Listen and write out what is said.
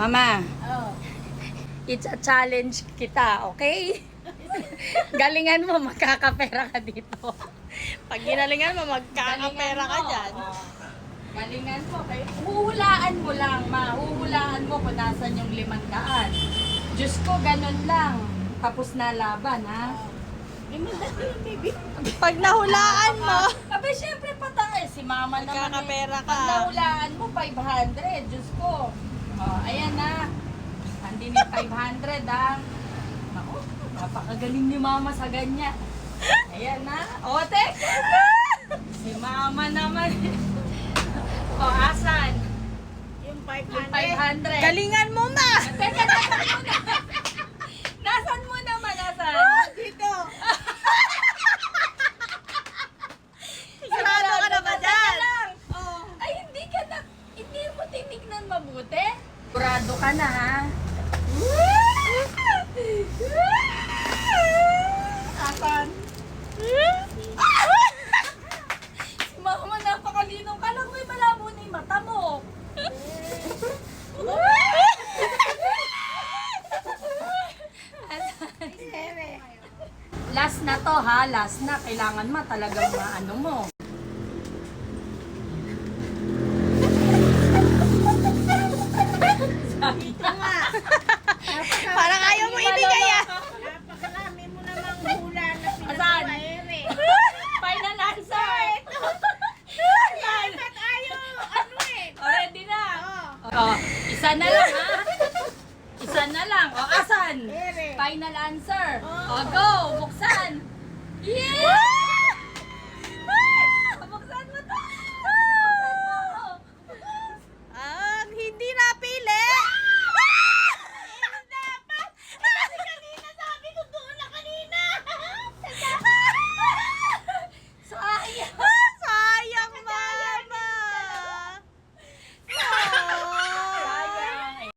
Mama, Oh. it's a challenge kita, okay? Galingan mo, makakapera ka dito. Pag ginalingan mo, magkakapera ka dyan. Oh. Galingan mo. Kay, huhulaan mo lang, ma. Huhulaan mo kung nasan yung limang daan. Diyos ko, ganun lang. Tapos na laban, ha? Pag nahulaan mo, Abay, syempre patay. Si mama naman eh. Magkakapera ka. Pag nahulaan mo, 500. Diyos ko. Oh, ayan na. Andi ni 500, ha? Naku, napakagaling ni mama sa ganyan. Ayan na. O, tek. Si mama naman. o, asan? yung Yung 500. 500. Galingan mo na! Teka, nasan mo na? Nasan mo naman, nasan? Dito! Sigurado ka na ba Teka dyan? lang. Oh. Ay, hindi ka na, hindi mo tinignan mabuti. Sigurado ka na, ha? Asan? Mama, napakalinong ka malabo na mata mo. Last na to ha, last na. Kailangan ma talagang maano mo. Oh. Isa na lang ha. Isa na lang. O, asan? Final answer. Oh. O, go. Buksan.